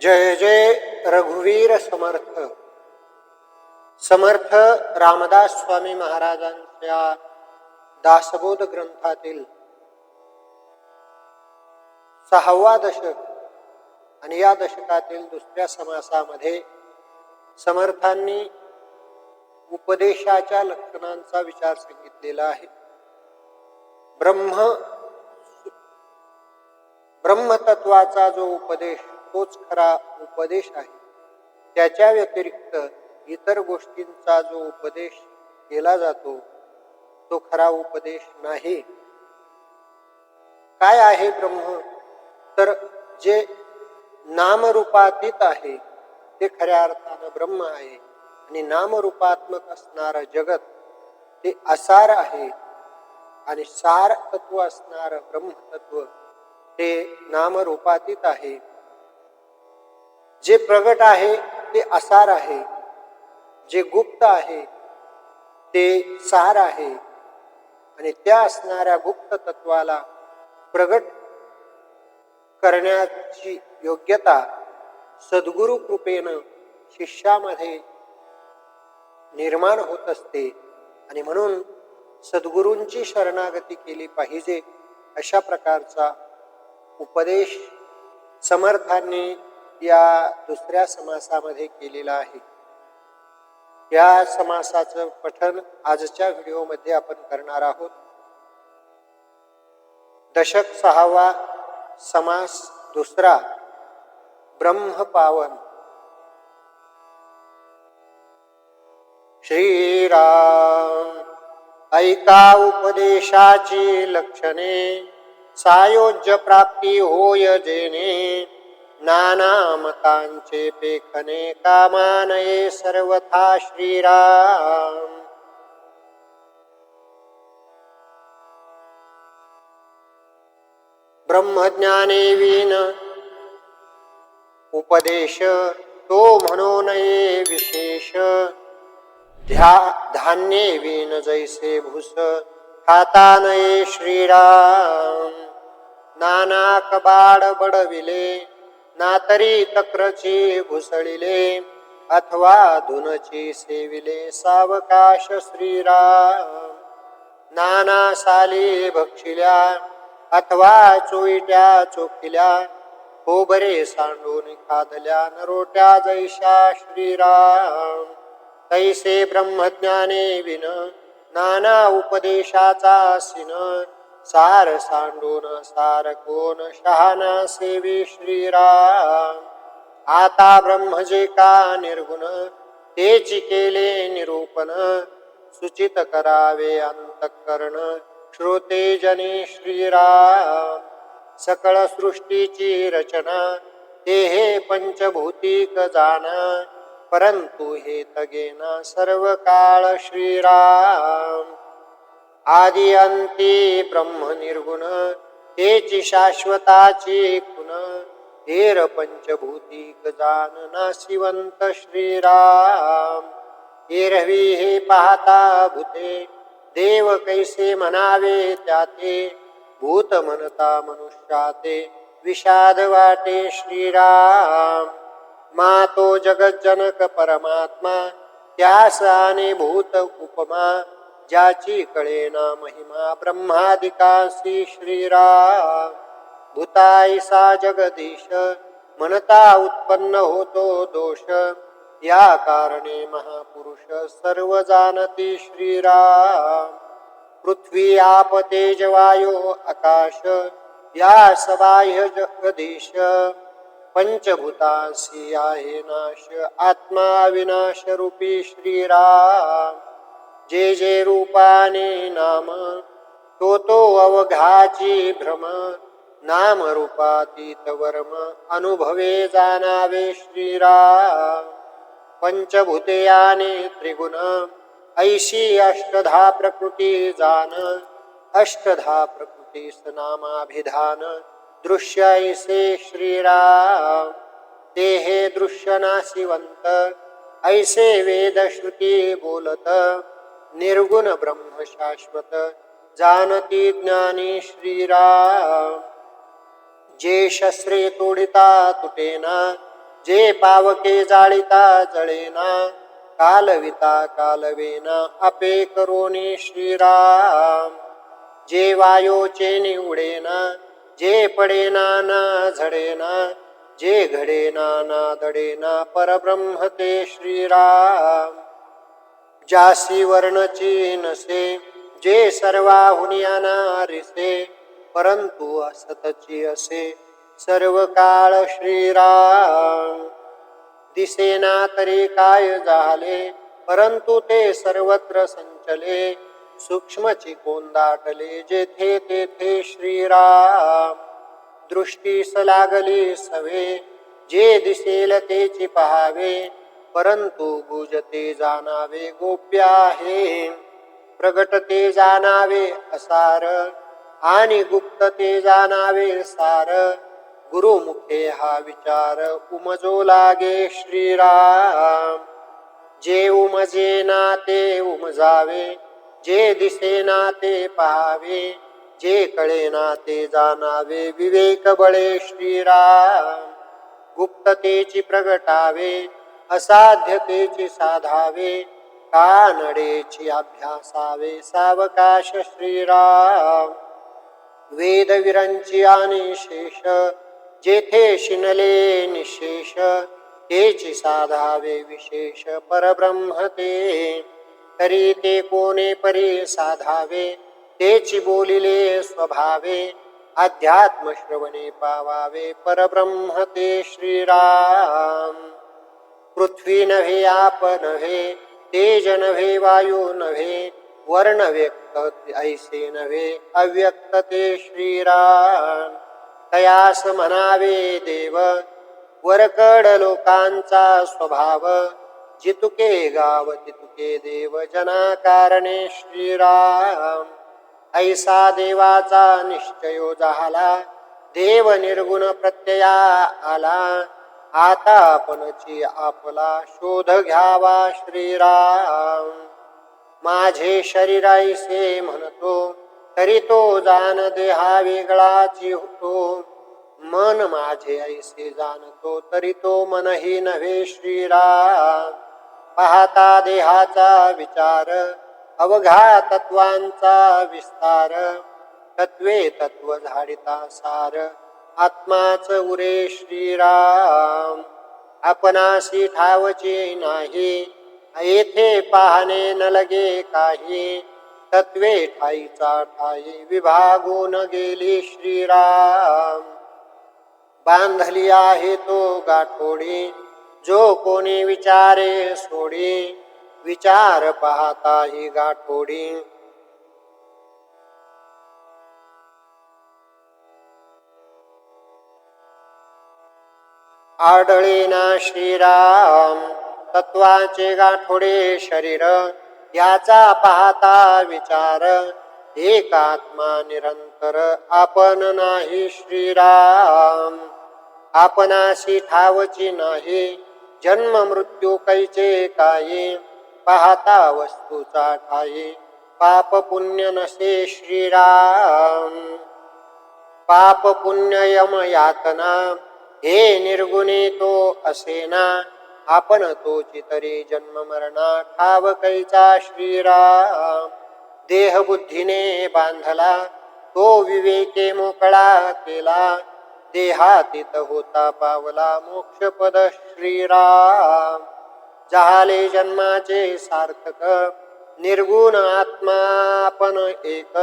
जय जय रघुवीर समर्थ। समर्थ रामदास स्वामी महाराजांच्या दासबोध ग्रंथातील सहावा दशक आणि या दशकातील दुसऱ्या समासामध्ये समर्थांनी उपदेशाच्या लक्षणांचा विचार सांगितलेला आहे. ब्रह्म ब्रह्मतत्वाचा जो उपदेश तोच खरा उपदेश आहे. त्याच्या व्यतिरिक्त इतर गोष्टींचा जो उपदेश केला जातो तो खरा उपदेश नाही. काय आहे ब्रह्म? तर जे नामरूपातीत आहे ते खऱ्या अर्थानं ब्रह्म आहे आणि नामरूपात्मक असणारं जगत ते असार आहे आणि सार तत्व असणारं ब्रह्मतत्व ते नामरूपातीत आहे. जे प्रगट आहे ते असार आहे. जे गुप्त आहे ते सार आहे. आणि त्या असणाऱ्या गुप्त तत्वाला प्रगट करण्याची योग्यता सद्गुरु कृपेनं शिष्यामध्ये निर्माण होत असते. आणि म्हणून सद्गुरूंची शरणागती केली पाहिजे अशा प्रकारचा उपदेश समर्थांनी या दुसऱ्या समासामध्ये केलेला आहे. या समासाचं पठन आजच्या व्हिडिओमध्ये आपण करणार आहोत. दशक सहावा समास दुसरा ब्रह्मपावन. श्रीराम ऐका उपदेशाची लक्षणे सायोज्य प्राप्ती होय जेणे. नाना मतांचे पेखने कामानये सर्वथा श्रीराम। ब्रह्मज्ञाने विन उपदेश तो म्हणून विशेष। ध्या धान्ये विन जैसे भूस खाता नये श्रीराम। नाना कबाड बडविले ना तरी तक्रची घुसळिले अथवा धुनची सेविले सावकाश श्रीराम. नाना साली भक्षिल्या अथवा चोईट्या चोखिल्या खोबरे सांडून खादल्या नरोट्या जैशा श्रीराम. तैसे ब्रह्मज्ञाने विन नाना उपदेशाचा सिन सार सांडून सार कोण शहाना सेवी श्रीराम. आता ब्रह्मजे का निर्गुण तेची केले निरूपण. सुचित करावे अंतकरण श्रोते जने श्रीराम. सकळ सृष्टीची रचना ते हे पंचभूतिक जाण परंतु हे तगेना सर्व काळ श्रीराम. आदि अंती ब्रह्म निर्गुण तेची शाश्वताची खुन हेर पंचभूतिक जान नाशिवंत श्रीराम। एरवी हे पाहता भूते देव कैसे म्हणावे त्याते भूत म्हणता मनुष्याते विषाद वाटे श्रीराम। मातो जगज्जनक परमात्मा त्यास आणि भूत उपमा ज्याची कळेना महिमा ब्रह्मादिकासी श्रीराम. भूताईसा जगदीश म्हणता उत्पन्न होतो दोष. या कारणे महापुरुष सर्व जाणती श्रीराम. पृथ्वी आप तेज वायो आकाश या सबाह्य जगदीश. पंचभूतांसी आहे नाश आत्मा विनाश रूपी श्रीराम. जे जे रूपाने नाम तो तो अवघाची भ्रम नाम रूपातीत वर्म अनुभवे जाणावे श्रीराम. पंचभूतयाने त्रिगुण ऐशी अष्टधा प्रकृती जान अष्टधा प्रकृती नामाभिधान दृश्य ऐसे श्रीराम. देहे दृश्य नाशिवंत ऐसे वेद श्रुती बोलत निर्गुण ब्रह्म शाश्वत जानती ज्ञानी श्रीराम। जे शस्त्रे तोडिता तुटेना जे पावके जाळिता जळेना कालविता कालवेना अपे करोनी श्रीराम। जे वायोचे निवडेना जे पडेना ना झडेना जे घडेना ना दडेना परब्रह्म ते श्रीराम। जासी वर्णची नसे जे सर्वाहुनी रिसे परंतु असतची असे. सर्व काळ श्रीराम दिसेना तरी काय झाले परंतु ते सर्वत्र संचले. सूक्ष्मची कोंदाटले जेथे तेथे श्रीराम. दृष्टीस लागली सवे जे दिसेल तेची पहावे. परंतु गुजते जाणावे गोप्य आहे. प्रगट ते जाणावे असार आणि गुप्त ते जाणावे सार. गुरुमुखे हा विचार उमजो लागे श्रीराम. जे उमजे ना ते उमजावे जे दिसे ना ते पहावे जे कळे ना ते जाणावे विवेक बळे श्रीराम. गुप्ततेची प्रगटावे असाध्यतेची साधावे कानडेची अभ्यासावे सावकाश श्रीराम. वेदविरंची आणि शेष जेथे शिनले निशेष तेची साधावे विशेष परब्रह्म ते. तरी ते कोणे परी साधावे तेची बोलिले स्वभावे अध्यात्म श्रवणे पावावे परब्रह्म ते श्रीराम. पृथ्वी नव्हे आप नव्हे तेज नव्हे वायू नव्हे वर्ण व्यक्त ऐसे नव्हे अव्यक्त ते श्रीराम. तयास म्हणावे देव वरकड लोकांचा स्वभाव जितुके गाव तितुके देव जना कारणे श्रीराम. ऐसा देवाचा निश्चयो झाला देव निर्गुण प्रत्यया आला आता आपणची आपला शोध घ्यावा श्रीराम. माझे शरीराईसे म्हणतो तरी तो जाण देहा वेगळाची होतो. मन माझे ऐसे जाणतो तरी तो मनही नव्हे श्रीराम. पाहता देहाचा विचार अवघा तत्वांचा विस्तार तत्वे तत्व झाडिता सार. आत्माच उरे श्रीराम. आपणासी ठावचे नाही येथे पाहणे न लगे काही. तत्वे ठाईचा ठाई विभागून गेली श्रीराम. बांधली आहे तो गाठोडी जो कोणी विचारे सोडी. विचार पाहता ही गाठोडी आढळेना श्रीराम तत्वाचे गाठोडे शरीर याचा पाहता विचार. एक आत्मा निरंतर आपण नाही श्रीराम. आपणाशी ठावची नाही जन्म मृत्यू कैचे काही पाहता वस्तूचा ठाई पाप पुण्य नसे श्रीराम. पाप पुण्य यम यातना हे निर्गुणी तो असेना आपण तो चितरी जन्म मरणा ठाव कैचा श्रीराम. देहबुद्धीने बांधला तो विवेके मोकळा केला देहातीत होता पावला मोक्षपद श्रीराम. जहाले जन्माचे सार्थक निर्गुण आत्मापन एक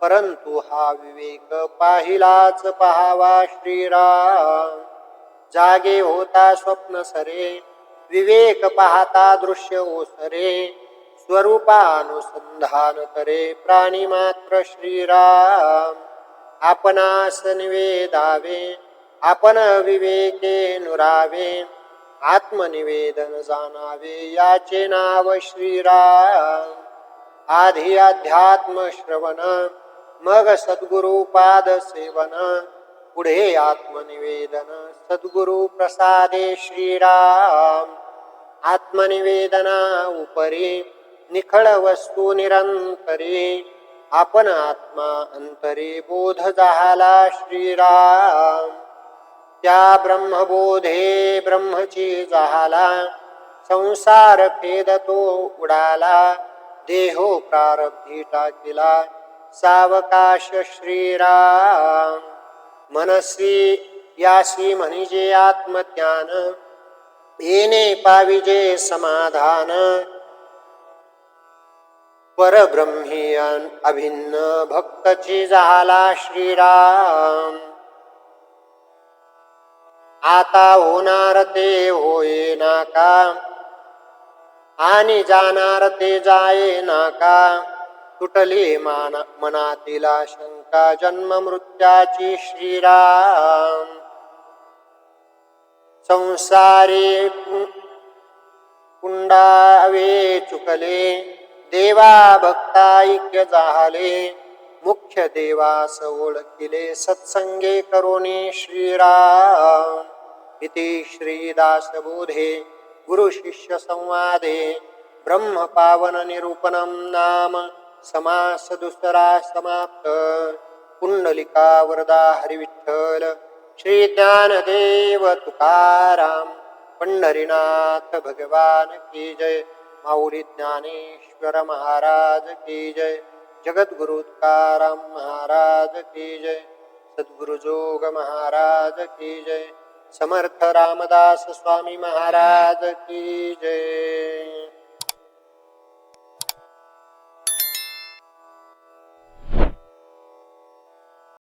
परंतु हा विवेक पाहिलाच पहावा श्रीराम. जागे होता स्वप्न सरे विवेक पाहता दृश्य ओसरे स्वरूपानुसंधान करे प्राणी मात्र श्रीराम. आपणास निवेदावे आपण विवेके नुरावे आत्मनिवेदन जाणावे याचे नाव श्रीराम. आधी अध्यात्म श्रवण मग सद्गुरु पाद सेवन पुढे आत्मनिवेदन. सद्गुरु प्रसादे श्रीराम. आत्मनिवेदना उपरी निखळ वस्तू निरंतरी. आपण आत्मा अंतरी बोध झाला श्रीराम. त्या ब्रह्मबोधे ब्रह्मची झाला संसार खेद तो उडाला देहो प्रारब्धी टाकिला. सावकाश श्रीराम। मनसी यासी म्हणजे आत्मज्ञान। येणे पाविजे समाधान। परब्रह्मी अभिन्न भक्तची झाला श्रीराम। आता होणार ते होये नाका आणि जाणार ते जाये नाका तुटली मान मनातीला शंका जन्म मृत्याची श्रीराम। संसारे पु- कुंडावे चुकले देवा भक्ता ऐक्य झाले मुख्य देवास ओळखिले सत्संगे करोनी श्रीराम। इति श्रीदासबोधे गुरुशिष्यसंवादे ब्रह्मपावननिरूपणं संवादे ब्रह्म पावन निरूपणम नाम। समास दुसरा समाप्त पुंडलिका वरदा हरिविठ्ठल श्री ज्ञानदेव तुकाराम पंढरीनाथ भगवान की जय माऊली ज्ञानेश्वर महाराज की जय जगद्गुरु तुकाराम महाराज की जय सद्गुरुजोग महाराज की जय समर्थ रामदास स्वामी महाराज की जय